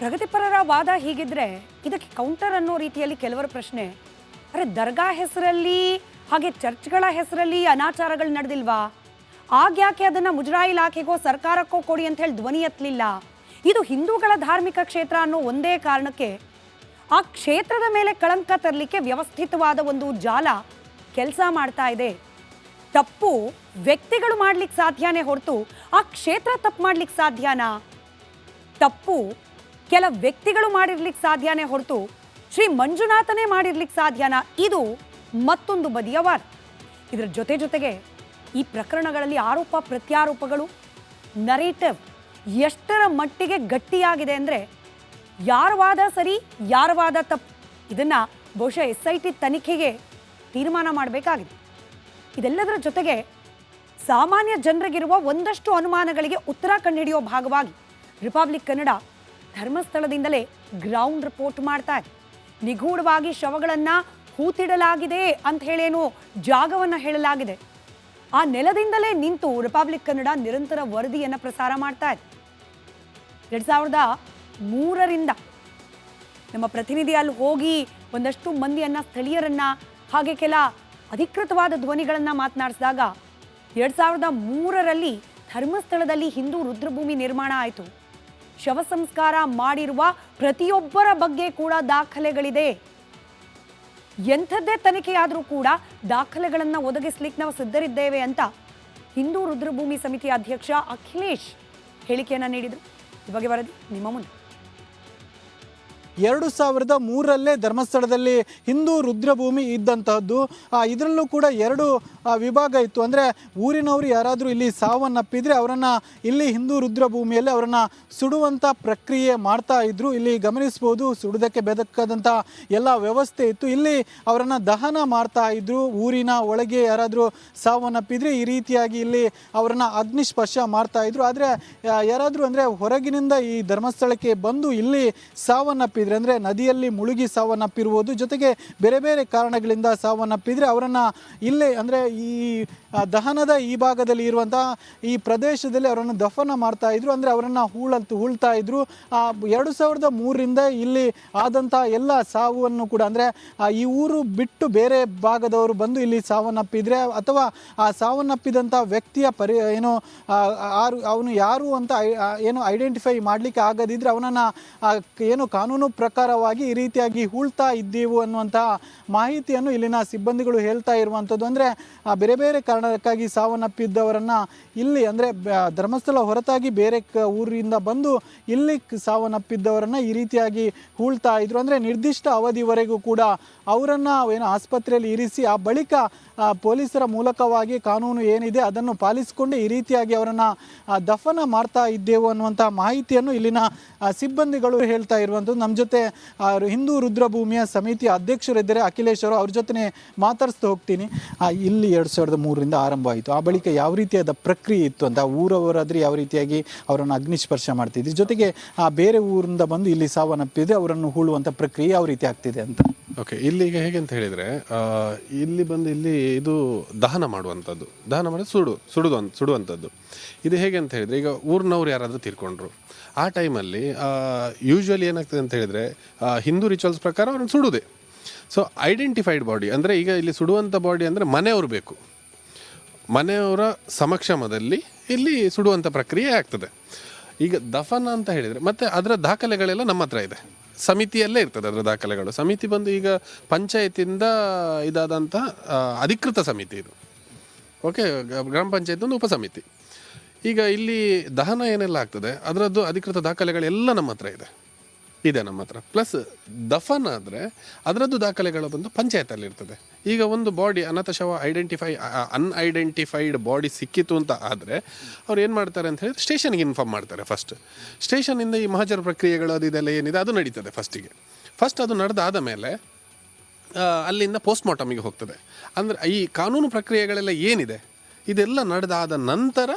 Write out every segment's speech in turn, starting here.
ಪ್ರಗತಿಪರರ ವಾದ ಹೀಗಿದ್ರೆ ಇದಕ್ಕೆ ಕೌಂಟರ್ ಅನ್ನೋ ರೀತಿಯಲ್ಲಿ ಕೆಲವರ ಪ್ರಶ್ನೆ, ಅರೆ ದರ್ಗಾ ಹೆಸರಲ್ಲಿ ಹಾಗೆ ಚರ್ಚ್ಗಳ ಹೆಸರಲ್ಲಿ ಅನಾಚಾರಗಳು ನಡೆದಿಲ್ವಾ? ಆಗ್ಯಾಕೆ ಅದನ್ನ ಮುಜರಾಯಿ ಇಲಾಖೆಗೋ ಸರ್ಕಾರಕ್ಕೋ ಕೊಡಿ ಅಂತ ಹೇಳಿ ಧ್ವನಿ ಎತ್ತಲಿಲ್ಲ? ಇದು ಹಿಂದೂಗಳ ಧಾರ್ಮಿಕ ಕ್ಷೇತ್ರ ಅನ್ನೋ ಒಂದೇ ಕಾರಣಕ್ಕೆ ಆ ಕ್ಷೇತ್ರದ ಮೇಲೆ ಕಳಂಕ ತರಲಿಕ್ಕೆ ವ್ಯವಸ್ಥಿತವಾದ ಒಂದು ಜಾಲ ಕೆಲಸ ಮಾಡ್ತಾ ಇದೆ. ತಪ್ಪು ವ್ಯಕ್ತಿಗಳು ಮಾಡ್ಲಿಕ್ಕೆ ಸಾಧ್ಯನೇ ಹೊರತು ಆ ಕ್ಷೇತ್ರ ತಪ್ಪು ಮಾಡ್ಲಿಕ್ಕೆ ಸಾಧ್ಯನಾ? ತಪ್ಪು ಕೆಲ ವ್ಯಕ್ತಿಗಳು ಮಾಡಿರ್ಲಿಕ್ಕೆ ಸಾಧ್ಯನೇ ಹೊರತು ಶ್ರೀ ಮಂಜುನಾಥನೇ ಮಾಡಿರ್ಲಿಕ್ಕೆ ಸಾಧ್ಯನ ಇದು ಮತ್ತೊಂದು ಬದಿಯ ವಾದ ಇದರ ಜೊತೆ ಜೊತೆಗೆ ಈ ಪ್ರಕರಣಗಳಲ್ಲಿ ಆರೋಪ ಪ್ರತ್ಯಾರೋಪಗಳು ನರೇಟಿವ್ ಎಷ್ಟರ ಮಟ್ಟಿಗೆ ಗಟ್ಟಿಯಾಗಿದೆ ಅಂದರೆ ಯಾರ ವಾದ ಸರಿ, ಯಾರ ವಾದ ತಪ್ಪು? ಇದನ್ನು ಬಹುಶಃ ಎಸ್ ಐ ಟಿ ತನಿಖೆಗೆ ತೀರ್ಮಾನ ಮಾಡಬೇಕಾಗಿದೆ. ಇದೆಲ್ಲದರ ಜೊತೆಗೆ ಸಾಮಾನ್ಯ ಜನರಿಗಿರುವ ಒಂದಷ್ಟು ಅನುಮಾನಗಳಿಗೆ ಉತ್ತರ ಕಂಡುಹಿಡಿಯೋ ಭಾಗವಾಗಿ ರಿಪಬ್ಲಿಕ್ ಕನ್ನಡ ಧರ್ಮಸ್ಥಳದಿಂದಲೇ ಗ್ರೌಂಡ್ ರಿಪೋರ್ಟ್ ಮಾಡ್ತಾ ಇದೆ ನಿಗೂಢವಾಗಿ ಶವಗಳನ್ನು ಹೂತಿಡಲಾಗಿದೆ ಅಂತ ಹೇಳೇನು ಜಾಗವನ್ನ ಹೇಳಲಾಗಿದೆ. ಆ ನೆಲದಿಂದಲೇ ನಿಂತು ರಿಪಬ್ಲಿಕ್ ಕನ್ನಡ ನಿರಂತರ ವರದಿಯನ್ನ ಪ್ರಸಾರ ಮಾಡ್ತಾ ಇದೆ ಎರಡ್ ಸಾವಿರದ ಮೂರರಿಂದ ನಮ್ಮ ಪ್ರತಿನಿಧಿ ಅಲ್ಲಿ ಹೋಗಿ ಒಂದಷ್ಟು ಮಂದಿಯನ್ನ, ಸ್ಥಳೀಯರನ್ನ, ಹಾಗೆ ಕೆಲ ಅಧಿಕೃತವಾದ ಧ್ವನಿಗಳನ್ನ ಮಾತನಾಡಿಸಿದಾಗ ಎರಡ್ ಸಾವಿರದ ಮೂರರಲ್ಲಿ ಧರ್ಮಸ್ಥಳದಲ್ಲಿ ಹಿಂದೂ ರುದ್ರಭೂಮಿ ನಿರ್ಮಾಣ ಆಯಿತು. ಶವ ಸಂಸ್ಕಾರ ಮಾಡಿರುವ ಪ್ರತಿಯೊಬ್ಬರ ಬಗ್ಗೆ ಕೂಡ ದಾಖಲೆಗಳಿದೆ. ಎಂಥದ್ದೇ ತನಿಖೆಯಾದರೂ ಕೂಡ ದಾಖಲೆಗಳನ್ನು ಒದಗಿಸ್ಲಿಕ್ಕೆ ನಾವು ಸಿದ್ಧರಿದ್ದೇವೆ ಅಂತ ಹಿಂದೂ ರುದ್ರಭೂಮಿ ಸಮಿತಿ ಅಧ್ಯಕ್ಷ ಅಖಿಲೇಶ್ ಹೇಳಿಕೆಯನ್ನ ನೀಡಿದರು. ಈ ಬಗ್ಗೆ ವರದಿ ನಿಮ್ಮ ಮುಂದೆ. ಎರಡು ಸಾವಿರದ ಮೂರಲ್ಲೇ ಧರ್ಮಸ್ಥಳದಲ್ಲಿ ಹಿಂದೂ ರುದ್ರಭೂಮಿ ಇದ್ದಂತಹದ್ದು. ಇದರಲ್ಲೂ ಕೂಡ ಎರಡು ವಿಭಾಗ ಇತ್ತು. ಅಂದರೆ ಊರಿನವರು ಯಾರಾದರೂ ಇಲ್ಲಿ ಸಾವನ್ನಪ್ಪಿದರೆ ಅವರನ್ನು ಇಲ್ಲಿ ಹಿಂದೂ ರುದ್ರಭೂಮಿಯಲ್ಲಿ ಅವರನ್ನು ಸುಡುವಂಥ ಪ್ರಕ್ರಿಯೆ ಮಾಡ್ತಾ ಇದ್ರು. ಇಲ್ಲಿ ಗಮನಿಸ್ಬೋದು, ಸುಡುವುದಕ್ಕೆ ಬೆದಕ್ಕದಂಥ ಎಲ್ಲ ವ್ಯವಸ್ಥೆ ಇತ್ತು. ಇಲ್ಲಿ ಅವರನ್ನು ದಹನ ಮಾಡ್ತಾ ಇದ್ರು. ಊರಿನ ಒಳಗೆ ಯಾರಾದರೂ ಸಾವನ್ನಪ್ಪಿದ್ರೆ ಈ ರೀತಿಯಾಗಿ ಇಲ್ಲಿ ಅವರನ್ನು ಅಗ್ನಿಸ್ಪರ್ಶ ಮಾಡ್ತಾ ಇದ್ರು. ಆದರೆ ಯಾರಾದರೂ ಅಂದರೆ ಹೊರಗಿನಿಂದ ಈ ಧರ್ಮಸ್ಥಳಕ್ಕೆ ಬಂದು ಇಲ್ಲಿ ಸಾವನ್ನಪ್ಪಿದ್ರೆ ಅಂದರೆ ನದಿಯಲ್ಲಿ ಮುಳುಗಿ ಸಾವನ್ನಪ್ಪಿರುವುದು ಜೊತೆಗೆ ಬೇರೆ ಬೇರೆ ಕಾರಣಗಳಿಂದ ಸಾವನ್ನಪ್ಪಿದ್ರೆ ಅವರನ್ನು ಇಲ್ಲೇ ಅಂದರೆ ಈ ದಹನದ ಈ ಭಾಗದಲ್ಲಿ ಇರುವಂತಹ ಈ ಪ್ರದೇಶದಲ್ಲಿ ಅವರನ್ನು ದಫನ ಮಾಡ್ತಾ ಇದ್ರು. ಅಂದರೆ ಅವರನ್ನು ಹೂಳಂತು ಹೂಳ್ತಾ ಇದ್ರು. ಎರಡು ಸಾವಿರದ ಮೂರರಿಂದ ಇಲ್ಲಿ ಆದಂಥ ಎಲ್ಲ ಸಾವನ್ನು ಕೂಡ ಅಂದರೆ ಈ ಊರು ಬಿಟ್ಟು ಬೇರೆ ಭಾಗದವರು ಬಂದು ಇಲ್ಲಿ ಸಾವನ್ನಪ್ಪಿದ್ರೆ, ಅಥವಾ ಆ ಸಾವನ್ನಪ್ಪಿದಂಥ ವ್ಯಕ್ತಿಯ ಪರಿ, ಏನು ಆರು, ಅವನು ಯಾರು ಅಂತ ಏನು ಐಡೆಂಟಿಫೈ ಮಾಡಲಿಕ್ಕೆ ಆಗದಿದ್ರೆ ಅವನನ್ನು ಏನು ಕಾನೂನು ಪ್ರಕಾರವಾಗಿ ಈ ರೀತಿಯಾಗಿ ಹೂಳ್ತಾ ಇದ್ದೀವು ಅನ್ನುವಂತಹ ಮಾಹಿತಿಯನ್ನು ಇಲ್ಲಿನ ಸಿಬ್ಬಂದಿಗಳು ಹೇಳ್ತಾ ಇರುವಂಥದ್ದು ಅಂದರೆ ಬೇರೆ ಬೇರೆ ಕಾರಣಕ್ಕಾಗಿ ಸಾವನ್ನಪ್ಪಿದ್ದವರನ್ನು ಇಲ್ಲಿ ಅಂದರೆ ಧರ್ಮಸ್ಥಳ ಹೊರತಾಗಿ ಬೇರೆ ಕ ಊರಿಂದ ಬಂದು ಇಲ್ಲಿ ಸಾವನ್ನಪ್ಪಿದ್ದವರನ್ನು ಈ ರೀತಿಯಾಗಿ ಹೂಳ್ತಾ ಇದ್ರು. ಅಂದರೆ ನಿರ್ದಿಷ್ಟ ಅವಧಿವರೆಗೂ ಕೂಡ ಅವರನ್ನು ಏನು ಆಸ್ಪತ್ರೆಯಲ್ಲಿ ಇರಿಸಿ ಆ ಬಳಿಕ ಪೊಲೀಸರ ಮೂಲಕವಾಗಿ ಕಾನೂನು ಏನಿದೆ ಅದನ್ನು ಪಾಲಿಸಿಕೊಂಡು ಈ ರೀತಿಯಾಗಿ ಅವರನ್ನು ದಫನ ಮಾಡ್ತಾ ಇದ್ದೇವು ಅನ್ನುವಂಥ ಮಾಹಿತಿಯನ್ನು ಇಲ್ಲಿನ ಸಿಬ್ಬಂದಿಗಳು ಹೇಳ್ತಾ ಇರುವಂಥದ್ದು. ನಮ್ಮ ಜೊತೆ ಹಿಂದೂ ರುದ್ರಭೂಮಿಯ ಸಮಿತಿ ಅಧ್ಯಕ್ಷರಿದ್ದಾರೆ. ಅಖಿಲೇಶ್ ಅವರು, ಅವ್ರ ಜೊತೆ ಮಾತಾಡಿಸ್ತಾ ಹೋಗ್ತೀನಿ. ಇಲ್ಲಿ ಎರಡು ಸಾವಿರದ ಮೂರರಿಂದ ಆರಂಭ ಆಯಿತು ಆ ಬಳಿಕ ಯಾವ ರೀತಿಯಾದ ಪ್ರಕ್ರಿಯೆ ಇತ್ತು ಅಂತ ಊರವರಾದರೆ ಯಾವ ರೀತಿಯಾಗಿ ಅವರನ್ನು ಅಗ್ನಿಸ್ಪರ್ಶ ಮಾಡ್ತಿದ್ವಿ ಜೊತೆಗೆ ಆ ಬೇರೆ ಊರಿಂದ ಬಂದು ಇಲ್ಲಿ ಸಾವನ್ನಪ್ಪಿದ್ರೆ ಅವರನ್ನು ಹೂಳುವಂಥ ಪ್ರಕ್ರಿಯೆ ಯಾವ ರೀತಿ ಆಗ್ತಿದೆ ಅಂತ? ಓಕೆ, ಇಲ್ಲಿ ಈಗ ಹೇಗೆ ಅಂತ ಹೇಳಿದರೆ ಇಲ್ಲಿ ಬಂದು ಇಲ್ಲಿ ಇದು ದಹನ ಮಾಡುವಂಥದ್ದು. ದಹನ ಮಾಡಿ ಸುಡು, ಸುಡುದು ಅಂತ ಸುಡುವಂಥದ್ದು. ಇದು ಹೇಗೆ ಅಂತ ಹೇಳಿದರೆ, ಈಗ ಊರಿನವ್ರು ಯಾರಾದರೂ ತೀರ್ಕೊಂಡ್ರು. ಆ ಟೈಮಲ್ಲಿ ಯೂಶ್ವಲಿ ಏನಾಗ್ತದೆ ಅಂತ ಹೇಳಿದರೆ ಹಿಂದೂ ರಿಚುವಲ್ಸ್ ಪ್ರಕಾರ ಅವ್ರನ್ನ ಸುಡುವುದೇ ಸೊ ಐಡೆಂಟಿಫೈಡ್ ಬಾಡಿ ಅಂದರೆ ಈಗ ಇಲ್ಲಿ ಸುಡುವಂಥ ಬಾಡಿ ಅಂದರೆ ಮನೆಯವರು ಬೇಕು. ಮನೆಯವರ ಸಮಕ್ಷಮದಲ್ಲಿ ಇಲ್ಲಿ ಸುಡುವಂಥ ಪ್ರಕ್ರಿಯೆ ಆಗ್ತದೆ. ಈಗ ದಫನ ಅಂತ ಹೇಳಿದರೆ ಮತ್ತೆ ಅದರ ದಾಖಲೆಗಳೆಲ್ಲ ನಮ್ಮ ಹತ್ರ ಇದೆ. ಸಮಿತಿಯಲ್ಲೇ ಇರ್ತದೆ ಅದರ ದಾಖಲೆಗಳು. ಸಮಿತಿ ಬಂದು ಈಗ ಪಂಚಾಯತಿಂದ ಇದಾದಂತಹ ಅಧಿಕೃತ ಸಮಿತಿ ಇದು. ಓಕೆ, ಗ್ರಾಮ ಪಂಚಾಯತ್ ಒಂದು ಉಪಸಮಿತಿ. ಈಗ ಇಲ್ಲಿ ದಹನ ಏನೆಲ್ಲ ಆಗ್ತದೆ, ಅದರದ್ದು ಅಧಿಕೃತ ದಾಖಲೆಗಳೆಲ್ಲ ನಮ್ಮ ಹತ್ರ ಇದೆ. ಇದೆ ನಮ್ಮ ಹತ್ರ. ಪ್ಲಸ್ ದಫನ್ ಆದರೆ ಅದರದ್ದು ದಾಖಲೆಗಳು ಬಂದು ಪಂಚಾಯತಲ್ಲಿ ಇರ್ತದೆ. ಈಗ ಒಂದು ಬಾಡಿ ಅನಾಥ ಶವ ಐಡೆಂಟಿಫೈ ಅನ್ಐಡೆಂಟಿಫೈಡ್ ಬಾಡಿ ಸಿಕ್ಕಿತು ಅಂತ ಆದರೆ ಅವ್ರು ಏನು ಮಾಡ್ತಾರೆ ಅಂತ ಹೇಳಿದ್ರೆ ಸ್ಟೇಷನ್ಗೆ ಇನ್ಫಾರ್ಮ್ ಮಾಡ್ತಾರೆ ಫಸ್ಟ್ ಸ್ಟೇಷನಿಂದ ಈ ಮಹಜರ ಪ್ರಕ್ರಿಯೆಗಳು ಅದು ಇದೆಲ್ಲ ಏನಿದೆ ಅದು ನಡೀತದೆ ಫಸ್ಟಿಗೆ ಫಸ್ಟ್ ಅದು ನಡೆದಾದ ಮೇಲೆ ಅಲ್ಲಿಂದ ಅಲ್ಲಿಂದ ಪೋಸ್ಟ್ಮಾರ್ಟಮಿಗೆ ಹೋಗ್ತದೆ. ಅಂದರೆ ಈ ಕಾನೂನು ಪ್ರಕ್ರಿಯೆಗಳೆಲ್ಲ ಏನಿದೆ? ಇದೆಲ್ಲ ನಡೆದಾದ ನಂತರ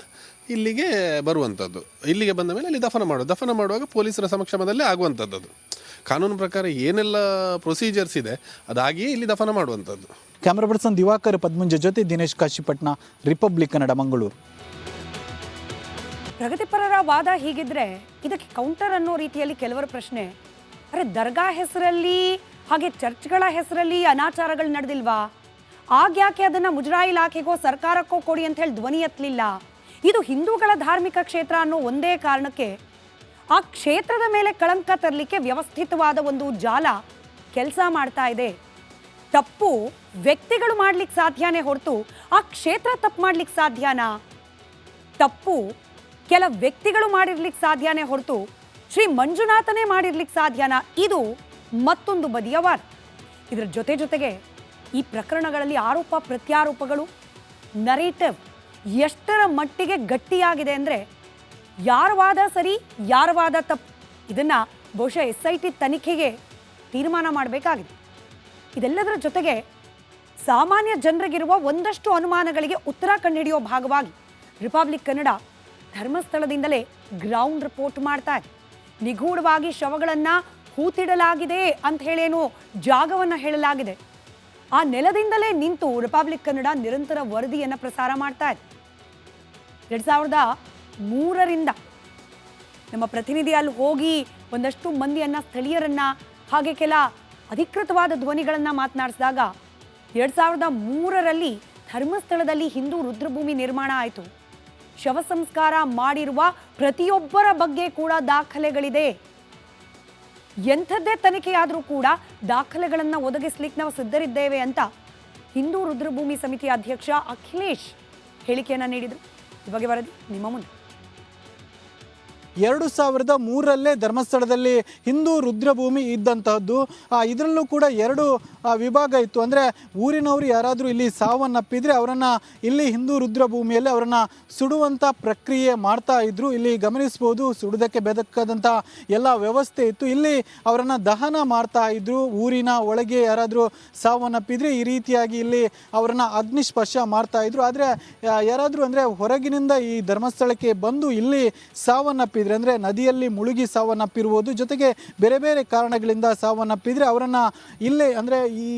ಇಲ್ಲಿಗೆ ಬರುವಂಥದ್ದು ಇಲ್ಲಿಗೆ ಬಂದ ಮೇಲೆ ಅಲ್ಲಿ ದಫನ ಮಾಡೋದು ದಫನ ಮಾಡುವಾಗ ಪೊಲೀಸರ ಸಮಕ್ಷಮದಲ್ಲೇ ಆಗುವಂಥದ್ದು ಅದು. ಕಾನೂನು ಪ್ರಕಾರ ಏನೆಲ್ಲ ಪ್ರೊಸೀಜರ್ಸ್ ಇದೆ ಅದಾಗಿಯೇ ಇಲ್ಲಿ ದಫನ ಮಾಡುವಂಥದ್ದು ಕ್ಯಾಮ್ರಾ ಪರ್ಸನ್ ದಿವಾಕರ್ ಪದ್ಮುಂಜ ಜೊತೆ ದಿನೇಶ್ ಕಾಶಿಪಟ್ನ ರಿಪಬ್ಲಿಕ್ ಕನ್ನಡ ಮಂಗಳೂರು. ಪ್ರಗತಿಪರರ ವಾದ ಹೀಗಿದ್ರೆ ಇದಕ್ಕೆ ಕೌಂಟರ್ ಅನ್ನೋ ರೀತಿಯಲ್ಲಿ ಕೆಲವರ ಪ್ರಶ್ನೆ ಅರೆ ದರ್ಗಾ ಹೆಸರಲ್ಲಿ ಹಾಗೆ ಚರ್ಚ್ಗಳ ಹೆಸರಲ್ಲಿ ಅನಾಚಾರಗಳು ನಡೆದಿಲ್ವಾ? ಆಗ್ಯಾಕೆ ಅದನ್ನ ಮುಜರಾಯಿ ಇಲಾಖೆಗೋ ಸರ್ಕಾರಕ್ಕೋ ಕೊಡಿ ಅಂತ ಹೇಳಿ ಧ್ವನಿ ಎತ್ತಲಿಲ್ಲ? ಇದು ಹಿಂದೂಗಳ ಧಾರ್ಮಿಕ ಕ್ಷೇತ್ರ ಅನ್ನೋ ಒಂದೇ ಕಾರಣಕ್ಕೆ ಆ ಕ್ಷೇತ್ರದ ಮೇಲೆ ಕಳಂಕ ತರಲಿಕ್ಕೆ ವ್ಯವಸ್ಥಿತವಾದ ಒಂದು ಜಾಲ ಕೆಲಸ ಮಾಡ್ತಾ ಇದೆ. ತಪ್ಪು ವ್ಯಕ್ತಿಗಳು ಮಾಡ್ಲಿಕ್ಕೆ ಸಾಧ್ಯನೇ ಹೊರತು ಆ ಕ್ಷೇತ್ರ ತಪ್ಪು ಮಾಡ್ಲಿಕ್ಕೆ ಸಾಧ್ಯನಾ? ತಪ್ಪು ಕೆಲ ವ್ಯಕ್ತಿಗಳು ಮಾಡಿರ್ಲಿಕ್ಕೆ ಸಾಧ್ಯನೇ ಹೊರತು ಶ್ರೀ ಮಂಜುನಾಥನೇ ಮಾಡಿರ್ಲಿಕ್ಕೆ ಸಾಧ್ಯನಾ? ಇದು ಮತ್ತೊಂದು ಬದಿಯ ವಾದ ಇದರ ಜೊತೆ ಜೊತೆಗೆ ಈ ಪ್ರಕರಣಗಳಲ್ಲಿ ಆರೋಪ ಪ್ರತ್ಯಾರೋಪಗಳು ನರೇಟಿವ್ ಎಷ್ಟರ ಮಟ್ಟಿಗೆ ಗಟ್ಟಿಯಾಗಿದೆ ಅಂದರೆ ಯಾರ ವಾದ ಸರಿ, ಯಾರ ವಾದ ತಪ್ಪು? ಇದನ್ನು ಬಹುಶಃ ಎಸ್ ಐ ಟಿ ತನಿಖೆಗೆ ತೀರ್ಮಾನ ಮಾಡಬೇಕಾಗಿದೆ. ಇದೆಲ್ಲದರ ಜೊತೆಗೆ ಸಾಮಾನ್ಯ ಜನರಿಗಿರುವ ಒಂದಷ್ಟು ಅನುಮಾನಗಳಿಗೆ ಉತ್ತರ ಕಂಡುಹಿಡಿಯೋ ಭಾಗವಾಗಿ ರಿಪಬ್ಲಿಕ್ ಕನ್ನಡ ಧರ್ಮಸ್ಥಳದಿಂದಲೇ ಗ್ರೌಂಡ್ ರಿಪೋರ್ಟ್ ಮಾಡ್ತಾ ಇದೆ. ನಿಗೂಢವಾಗಿ ಶವಗಳನ್ನು ಹೂತಿಡಲಾಗಿದೆ ಅಂತ ಹೇಳೇನೋ ಜಾಗವನ್ನು ಹೇಳಲಾಗಿದೆ. ಆ ನೆಲದಿಂದಲೇ ನಿಂತು ರಿಪಬ್ಲಿಕ್ ಕನ್ನಡ ನಿರಂತರ ವರದಿಯನ್ನು ಪ್ರಸಾರ ಮಾಡ್ತಾ ಇದೆ. ಎರಡ್ ಸಾವಿರದ ಮೂರರಿಂದ ನಮ್ಮ ಪ್ರತಿನಿಧಿ ಅಲ್ಲಿ ಹೋಗಿ ಒಂದಷ್ಟು ಮಂದಿಯನ್ನ, ಸ್ಥಳೀಯರನ್ನ, ಹಾಗೆ ಕೆಲ ಅಧಿಕೃತವಾದ ಧ್ವನಿಗಳನ್ನ ಮಾತನಾಡಿಸಿದಾಗ ಎರಡ್ ಸಾವಿರದ ಮೂರರಲ್ಲಿ ಧರ್ಮಸ್ಥಳದಲ್ಲಿ ಹಿಂದೂ ರುದ್ರಭೂಮಿ ನಿರ್ಮಾಣ ಆಯಿತು. ಶವ ಸಂಸ್ಕಾರ ಮಾಡಿರುವ ಪ್ರತಿಯೊಬ್ಬರ ಬಗ್ಗೆ ಕೂಡ ದಾಖಲೆಗಳಿದೆ. ಎಂಥದ್ದೇ ತನಿಖೆಯಾದರೂ ಕೂಡ ದಾಖಲೆಗಳನ್ನು ಒದಗಿಸ್ಲಿಕ್ಕೆ ನಾವು ಸಿದ್ಧರಿದ್ದೇವೆ ಅಂತ ಹಿಂದೂ ರುದ್ರಭೂಮಿ ಸಮಿತಿ ಅಧ್ಯಕ್ಷ ಅಖಿಲೇಶ್ ಹೇಳಿಕೆಯನ್ನು ನೀಡಿದರು. ಈ ಬಗ್ಗೆ ವರದಿ ನಿಮ್ಮ ಮುಂದೆ. ಎರಡು ಸಾವಿರದ ಮೂರಲ್ಲೇ ಧರ್ಮಸ್ಥಳದಲ್ಲಿ ಹಿಂದೂ ರುದ್ರಭೂಮಿ ಇದ್ದಂತಹದ್ದು. ಇದರಲ್ಲೂ ಕೂಡ ಎರಡು ವಿಭಾಗ ಇತ್ತು. ಅಂದರೆ ಊರಿನವರು ಯಾರಾದರೂ ಇಲ್ಲಿ ಸಾವನ್ನಪ್ಪಿದ್ರೆ ಅವರನ್ನು ಇಲ್ಲಿ ಹಿಂದೂ ರುದ್ರಭೂಮಿಯಲ್ಲಿ ಅವರನ್ನು ಸುಡುವಂಥ ಪ್ರಕ್ರಿಯೆ ಮಾಡ್ತಾ ಇದ್ರು. ಇಲ್ಲಿ ಗಮನಿಸ್ಬೋದು, ಸುಡುವುದಕ್ಕೆ ಬೆದಕಾದಂಥ ಎಲ್ಲ ವ್ಯವಸ್ಥೆ ಇತ್ತು. ಇಲ್ಲಿ ಅವರನ್ನು ದಹನ ಮಾಡ್ತಾ ಇದ್ರು. ಊರಿನ ಒಳಗೆ ಯಾರಾದರೂ ಸಾವನ್ನಪ್ಪಿದ್ರೆ ಈ ರೀತಿಯಾಗಿ ಇಲ್ಲಿ ಅವರನ್ನು ಅಗ್ನಿಸ್ಪರ್ಶ ಮಾಡ್ತಾ ಇದ್ರು. ಆದರೆ ಯಾರಾದರೂ ಅಂದರೆ ಹೊರಗಿನಿಂದ ಈ ಧರ್ಮಸ್ಥಳಕ್ಕೆ ಬಂದು ಇಲ್ಲಿ ಸಾವನ್ನಪ್ಪಿದ್ರೆ ಅಂದರೆ ನದಿಯಲ್ಲಿ ಮುಳುಗಿ ಸಾವನ್ನಪ್ಪಿರುವುದು ಜೊತೆಗೆ ಬೇರೆ ಬೇರೆ ಕಾರಣಗಳಿಂದ ಸಾವನ್ನಪ್ಪಿದ್ರೆ ಅವರನ್ನು ಇಲ್ಲೇ ಅಂದರೆ ಈ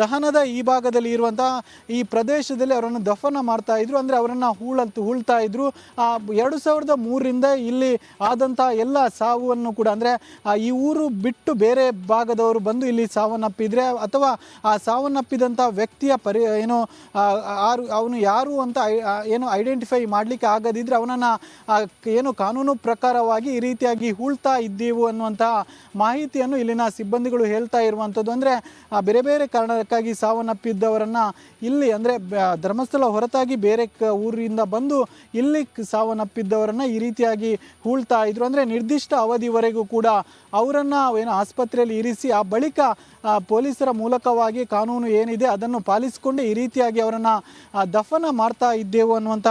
ದಹನದ ಈ ಭಾಗದಲ್ಲಿ ಇರುವಂಥ ಈ ಪ್ರದೇಶದಲ್ಲಿ ಅವರನ್ನು ದಫನ ಮಾಡ್ತಾ ಇದ್ರು. ಅಂದರೆ ಅವರನ್ನು ಹೂಳಂತ ಹೂಳ್ತಾ ಇದ್ರು. ಎರಡು ಸಾವಿರದ ಮೂರರಿಂದ ಇಲ್ಲಿ ಆದಂತಹ ಎಲ್ಲ ಸಾವನ್ನು ಕೂಡ, ಅಂದರೆ ಈ ಊರು ಬಿಟ್ಟು ಬೇರೆ ಭಾಗದವರು ಬಂದು ಇಲ್ಲಿ ಸಾವನ್ನಪ್ಪಿದ್ರೆ, ಅಥವಾ ಆ ಸಾವನ್ನಪ್ಪಿದಂಥ ವ್ಯಕ್ತಿಯ ಪರಿ, ಏನು ಆರು, ಅವನು ಯಾರು ಅಂತ ಏನು ಐಡೆಂಟಿಫೈ ಮಾಡ್ಲಿಕ್ಕೆ ಆಗದಿದ್ದರೆ ಅವನನ್ನು ಏನು ಕಾನೂನು ಪ್ರಕಾರವಾಗಿ ಈ ರೀತಿಯಾಗಿ ಹೂಳ್ತಾ ಇದ್ದೀವು ಅನ್ನುವಂತಹ ಮಾಹಿತಿಯನ್ನು ಇಲ್ಲಿನ ಸಿಬ್ಬಂದಿಗಳು ಹೇಳ್ತಾ ಇರುವಂಥದ್ದು ಅಂದರೆ ಬೇರೆ ಬೇರೆ ಕಾರಣಕ್ಕಾಗಿ ಸಾವನ್ನಪ್ಪಿದ್ದವರನ್ನು ಇಲ್ಲಿ ಅಂದರೆ ಧರ್ಮಸ್ಥಳ ಹೊರತಾಗಿ ಬೇರೆ ಕ ಊರಿಂದ ಬಂದು ಇಲ್ಲಿ ಸಾವನ್ನಪ್ಪಿದ್ದವರನ್ನ ಈ ರೀತಿಯಾಗಿ ಹೂಳ್ತಾ ಇದ್ರು. ಅಂದರೆ ನಿರ್ದಿಷ್ಟ ಅವಧಿವರೆಗೂ ಕೂಡ ಅವರನ್ನು ಏನು ಆಸ್ಪತ್ರೆಯಲ್ಲಿ ಇರಿಸಿ, ಆ ಬಳಿಕ ಪೊಲೀಸರ ಮೂಲಕವಾಗಿ ಕಾನೂನು ಏನಿದೆ ಅದನ್ನು ಪಾಲಿಸಿಕೊಂಡು ಈ ರೀತಿಯಾಗಿ ಅವರನ್ನು ದಫನ ಮಾಡ್ತಾ ಇದ್ದೆವು ಅನ್ನುವಂಥ